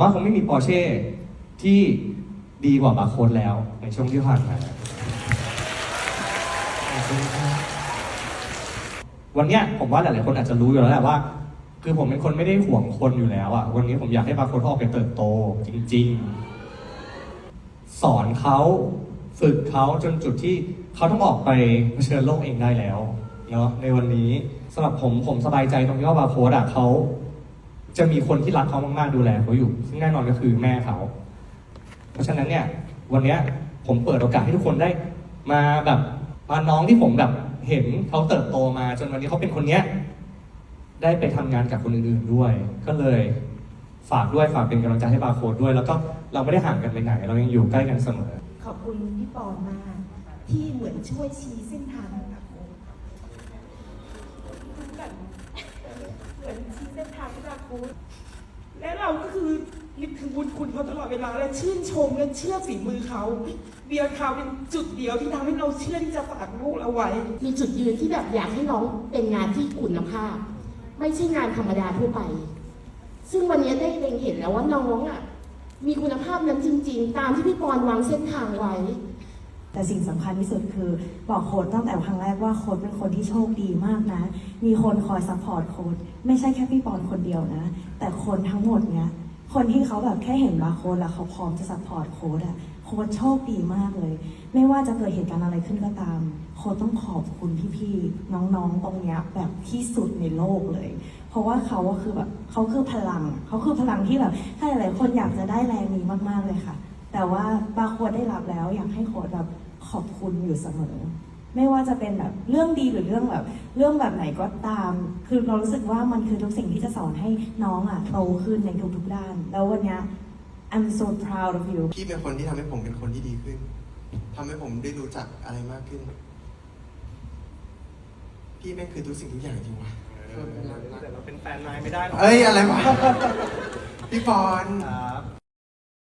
ว่าคงไม่มีปอร์เช่ที่ดีกว่าบาร์โค้ดแล้วในช่วงที่ผ่านมาวันนี้ผมว่าหลาย ๆ คนอาจจะรู้อยู่แล้วแหละว่า คือผมเป็นคนไม่ได้ห่วงคนอยู่แล้วอะวันนี้ผมอยากให้บาร์โค้ดออกไปเติบโตจริง ๆ สอนเขาฝึกเขาจนจุดที่เขาต้องออกไปเผชิญโลกเองได้แล้วเนาะในวันนี้สำหรับผมผมสบายใจตรงที่ว่าบาร์โค้ดอะเขา จะมีคนที่รักเขามากๆดูแลเขาอยู่ ซึ่งแน่นอนก็คือแม่เขา เพราะฉะนั้นเนี่ยวันนี้ผมเปิดโอกาสให้ทุกคนได้มาแบบมาน้องที่ผมแบบเห็นเขาเติบโตมา จนวันนี้เขาเป็นคนเนี้ยได้ไปทำงานกับคนอื่นๆด้วย ก็เลยฝากด้วยฝากเป็นกำลังใจให้บาร์โค้ดด้วย แล้วก็เราไม่ได้ห่างกันไปไหน เรายังอยู่ใกล้กันเสมอ ขอบคุณพี่ปอมากที่เหมือนช่วยชี้เส้นทางกับโค้ชเหมือนชี้เส้นทางให้บ ค้ชและเราก็คือนึกถึงบุญคุณเขาตลอดเวลาและชื่นชมและเชื่อฝีมือเขาเบียร์เขาเป็นจุดเดียวที่ทำให้เราเชื่อที่จะฝากลูกเราไว้ มีจุดยืนที่แบบอยากให้น้องเป็นงานที่คุณภาพ ไม่ใช่งานธรรมดาทั่วไป ซึ่งวันนี้ได้เล็งเห็นแล้วว่าน้องอะมีคุณภาพนั้นจริง ๆ ตามที่พี่ปอนวางเส้นทางไว้ แต่สิ่งสำคัญที่สุดคือบอกโค้ดตั้งแต่ครั้งแรกว่าโค้ดเป็นคนที่โชคดีมากนะ มีคนคอยซัพพอร์ตโค้ดไม่ใช่แค่พี่ปอนคนเดียวนะ แต่คนทั้งหมดเนี้ยคนที่เขาแบบแค่เห็นบาโค้ดแล้วเขาพร้อมจะซัพพอร์ตโค้ดอะโค้ดโชคดีมากเลย ไม่ว่าจะเกิดเหตุการณ์อะไรขึ้นก็ตาม โค้ดต้องขอบคุณพี่ๆน้องๆตรงเนี้ยแบบที่สุดในโลกเลย เพราะว่าเขาก็คือแบบเขาคือพลังเขาคือพลังที่แบบใครหลายคนอยากจะได้แรงนี้มากๆเลยค่ะ แต่ว่าบาร์โค้ดได้รับแล้วอยากให้โค้ดแบบขอบคุณอยู่เสมอ ไม่ว่าจะเป็นแบบเรื่องดีหรือเรื่องแบบ เรื่องแบบไหนก็ตาม คือเรารู้สึกว่ามันคือทุกสิ่งที่จะสอนให้น้องอะโตขึ้นในทุกๆด้าน แล้ววันเนี้ย I'm so proud of you พี่เป็นคนที่ทำให้ผมเป็นคนที่ดีขึ้นทำให้ผมได้รู้จักอะไรมากขึ้น พี่แม่งคือทุกสิ่งทุกอย่างจริงวะแต่เราเป็นแฟนนายไม่ได้หรอกเอ้ยอะไรวะ พี่ปอนอ่า